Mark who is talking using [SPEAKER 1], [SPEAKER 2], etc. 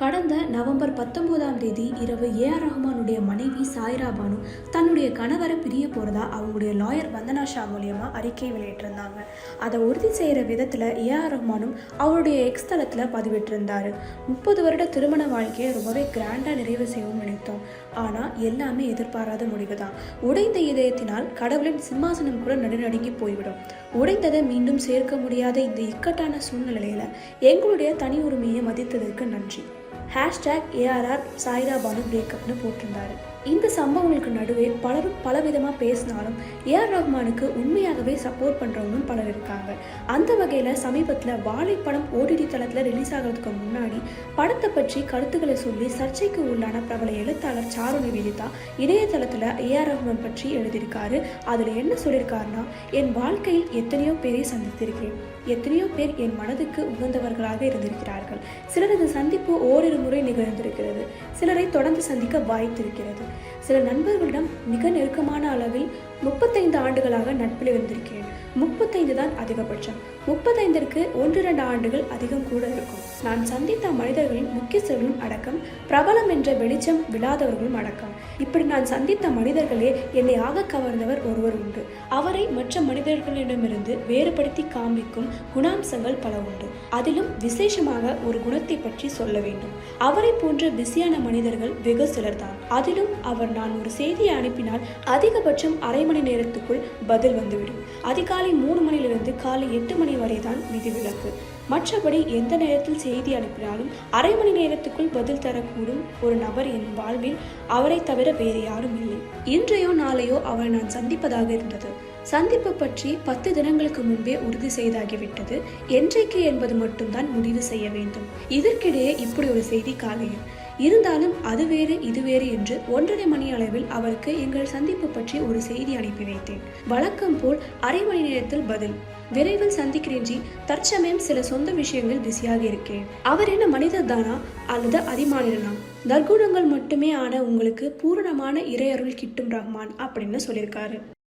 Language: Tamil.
[SPEAKER 1] கடந்த நவம்பர் பத்தொன்பதாம் தேதி இரவு ஏ ஆர் ரஹ்மானுடைய மனைவி சாய்ரா பானு தன்னுடைய கணவரை பிரிய போகிறதா அவங்களுடைய லாயர் வந்தனா ஷா மூலியமாக அறிக்கை வெளியிட்டிருந்தாங்க. அதை உறுதி செய்கிற விதத்தில் ஏ ஆர் ரஹ்மானும் அவருடைய எக்ஸ் தளத்தில் பதிவிட்டிருந்தார். முப்பது வருட திருமண வாழ்க்கையை ரொம்பவே கிராண்டாக நிறைவு செய்யணும்னு நினைத்தோம். ஆனால் எல்லாமே எதிர்பாராத முடிவு தான் உடைந்த இதயத்தினால் கடவுளின் சிம்மாசனம் கூட நடுநடுங்கி போய்விடும். உடைந்ததை மீண்டும் சேர்க்க முடியாத இந்த இக்கட்டான சூழ்நிலையில் எங்களுடைய தனி உரிமையை மதித்ததற்கு நன்றி. ஹேஷ்டேக் ஏஆர்ஆர் சாய்ரா பானு பிரேக்கப்னு போட்டிருந்தாரு. இந்த சம்பவங்களுக்கு நடுவே பலரும் பலவிதமாக பேசினாலும் ஏஆர் ரஹ்மானுக்கு உண்மையாகவே சப்போர்ட் பண்ணுறவங்களும் பலர் இருக்காங்க. அந்த வகையில் சமீபத்தில் வாழைப்படம் ஓடிடி தளத்தில் ரிலீஸ் ஆகிறதுக்கு முன்னாடி படத்தை பற்றி கருத்துக்களை சொல்லி சர்ச்சைக்கு உள்ளான பிரபல எழுத்தாளர் சாரு நிவேதிதா இணையதளத்தில் ஏஆர் ரஹ்மான் பற்றி எழுதியிருக்காரு. அதில் என்ன சொல்லியிருக்காருன்னா என் வாழ்க்கையில் எத்தனையோ பேரை சந்தித்திருக்கிறேன். எத்தனையோ பேர் என் மனதுக்கு உகந்தவர்களாக இருந்திருக்கிறார்கள். சிலரது சந்திப்பு ஓரிரு முறை நிகழ்ந்திருக்கிறது. சிலரை தொடர்ந்து சந்திக்க வாய்த்திருக்கிறது. சில நண்பர்களிடம் மிக நெருக்கமான அளவில் முப்பத்தைந்து ஆண்டுகளாக நட்பில் இருந்திருக்கிறேன். முப்பத்தைந்து தான் அதிகபட்சம். முப்பத்தைந்திற்கு ஒன்று இரண்டு ஆண்டுகள் அதிகம் கூட இருக்கும். நான் சந்தித்த மனிதர்களின் முக்கியஸ்தர்களும் அடக்கம் பிரபலம் என்ற வெளிச்சம் விழாதவர்களும் அடக்கம். இப்படி நான் சந்தித்த மனிதர்களே என்னை ஆக கவர்ந்தவர் ஒருவர் உண்டு. அவரை மற்ற மனிதர்களிடமிருந்து வேறுபடுத்தி காண்பிக்கும் குணாம்சங்கள் பல உண்டு. அதிலும் விசேஷமாக ஒரு குணத்தை பற்றி சொல்ல வேண்டும். அவரை போன்ற பிஸியான மனிதர்கள் வெகு சிலர்தான். அதிலும் அவர் நான் ஒரு செய்தியை அனுப்பினால் அதிகபட்சம் அரை மணி நேரத்துக்குள் பதில் வந்துவிடும். அதிகாலை மூணு மணியிலிருந்து காலை எட்டு மணி வரை தான் விதிவிலக்கு. மற்றபடி எந்த நேரத்தில் செய்தி அனுப்பினாலும் அரை மணி நேரத்துக்குள் பதில் தரக்கூடும் ஒரு நபர் என் வாழ்வில். அவரை தவிர வேறு யாரும் இல்லை. இன்றையோ நாளையோ அவரை நான் சந்திப்பதாக இருந்தது. சந்திப்பு பற்றி பத்து தினங்களுக்கு முன்பே உறுதி செய்தாகிவிட்டது. என்றைக்கு என்பது மட்டும்தான் முடிவு செய்ய வேண்டும். இதற்கிடையே இப்படி ஒரு செய்தி காலையில். இருந்தாலும் அது வேறு இது வேறு என்று ஒன்றரை மணி அளவில் அவருக்கு எங்கள் சந்திப்பு பற்றி ஒரு செய்தி அனுப்பி வைத்தேன். வழக்கம் போல் அரை மணி நேரத்தில் பதில். விரைவில் சந்திக்கிறேன் ஜி. தற்சமயம் சில சொந்த விஷயங்கள் பிஸியாக இருக்கிறேன் அவர் என்ன மனிதர் தானா? அல்லது அதிமானிடனா? நற்குணங்கள் மட்டுமே ஆன உங்களுக்கு பூரணமான இறையருள் கிட்டும் ரஹ்மான் அப்படின்னு சொல்லியிருக்காரு.